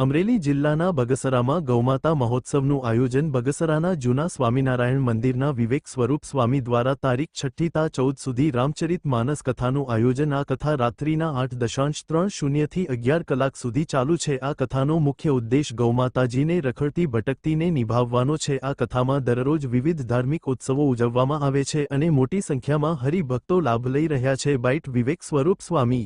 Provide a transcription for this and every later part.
અમરેલી જિલ્લાના બગસરામાં ગૌમાતા મહોત્સવનું આયોજન બગસરાના જૂના સ્વામિનારાયણ મંદિરના વિવેક સ્વરૂપ સ્વામી દ્વારા તારીખ છઠ્ઠી તા ચૌદ સુધી રામચરિત માનસ કથાનું આયોજન આ કથા રાત્રિના આઠ દશાંશ ત્રણ શૂન્યથી અગિયાર કલાક સુધી ચાલુ છે. આ કથાનો મુખ્ય ઉદ્દેશ ગૌમાતાજીને રખડતી ભટકતીને નિભાવવાનો છે. આ કથામાં દરરોજ વિવિધ ધાર્મિક ઉત્સવો ઉજવવામાં આવે છે અને મોટી સંખ્યામાં હરિભક્તો લાભ લઈ રહ્યા છે. બાઇટ વિવેક સ્વરૂપ સ્વામી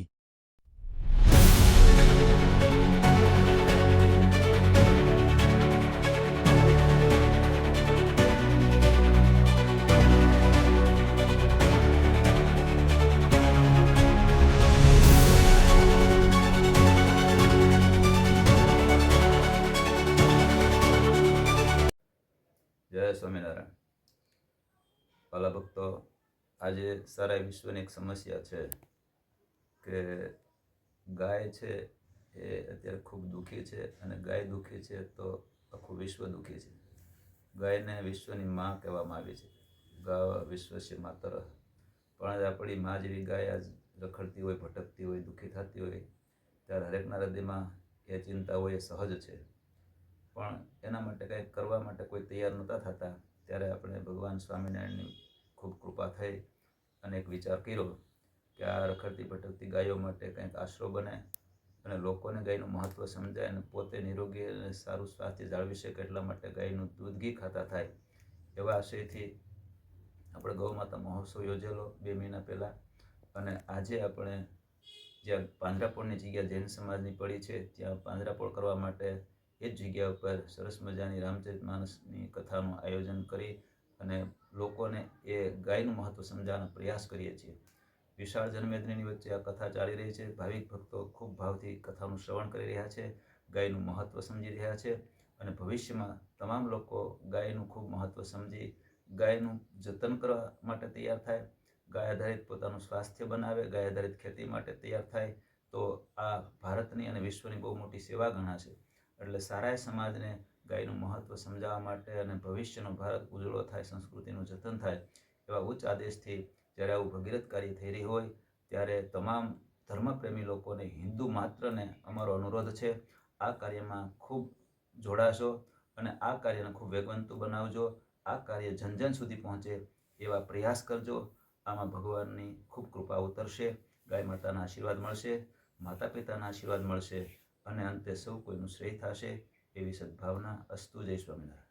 જય સ્વામિનારાયણ. પાલા ભક્તો, આજે સારા વિશ્વની એક સમસ્યા છે કે ગાય છે એ અત્યારે ખૂબ દુઃખી છે અને ગાય દુઃખી છે તો આખું વિશ્વ દુઃખી છે. ગાયને વિશ્વની માં કહેવામાં આવી છે. ગા વિશ્વ છે માતર. પણ આજે આપણી માં જેવી ગાય આજ રખડતી હોય, ભટકતી હોય, દુઃખી થતી હોય, ત્યારે હરેકના હૃદયમાં એ ચિંતા હોય, એ સહજ છે. પણ એના માટે કંઈક કરવા માટે કોઈ તૈયાર નહોતા થતા. ત્યારે આપણે ભગવાન સ્વામિનારાયણની ખૂબ કૃપા થઈ અને એક વિચાર કર્યો કે આ રખડતી ભટકતી ગાયો માટે કંઈક આશરો બને અને લોકોને ગાયનું મહત્ત્વ સમજાય અને પોતે નિરોગી અને સારું સ્વાસ્થ્ય જાળવી શકે એટલા માટે ગાયનું દૂધ ઘી ખાતા થાય. એવા આશયથી આપણે ગૌમાતા મહોત્સવ યોજેલો બે મહિના પહેલાં અને આજે આપણે જ્યાં પાંજરાપોળની જગ્યા જૈન સમાજની પડી છે, ત્યાં પાંજરાપોળ કરવા માટે એ જ જગ્યા ઉપર સરસ મજાની રામચરિત માનસની કથાનું આયોજન કરી અને લોકોને એ ગાયનું મહત્ત્વ સમજાવવાનો પ્રયાસ કરીએ છીએ. વિશાળ જનમેદનીની વચ્ચે આ કથા ચાલી રહી છે. ભાવિક ભક્તો ખૂબ ભાવથી કથાનું શ્રવણ કરી રહ્યા છે, ગાયનું મહત્ત્વ સમજી રહ્યા છે અને ભવિષ્યમાં તમામ લોકો ગાયનું ખૂબ મહત્ત્વ સમજી ગાયનું જતન કરવા માટે તૈયાર થાય. ગાય આધારિત પોતાનું સ્વાસ્થ્ય બનાવે, ગાય આધારિત ખેતી માટે તૈયાર થાય તો આ ભારતની અને વિશ્વની બહુ મોટી સેવા ગણાશે. એટલે સારાય સમાજને ગાયનું મહત્ત્વ સમજાવવા માટે અને ભવિષ્યનો ભારત ઉજળો થાય, સંસ્કૃતિનું જતન થાય એવા ઉચ્ચ આદેશથી જ્યારે આવું ભગીરથ કાર્ય થઈ રહી હોય, ત્યારે તમામ ધર્મપ્રેમી લોકોને હિન્દુ માત્રને અમારો અનુરોધ છે, આ કાર્યમાં ખૂબ જોડાશો અને આ કાર્યને ખૂબ વેગવંતુ બનાવજો, આ કાર્ય જન જન સુધી પહોંચે એવા પ્રયાસ કરજો. આમાં ભગવાનની ખૂબ કૃપા ઉતરશે, ગાય માતાના આશીર્વાદ મળશે માતા પિતાના આશીર્વાદ મળશે. અને અંતે સૌ કોઈનું શ્રેય થશે એવી સદભાવના અસ્તુ જય સ્વામિનારાયણ.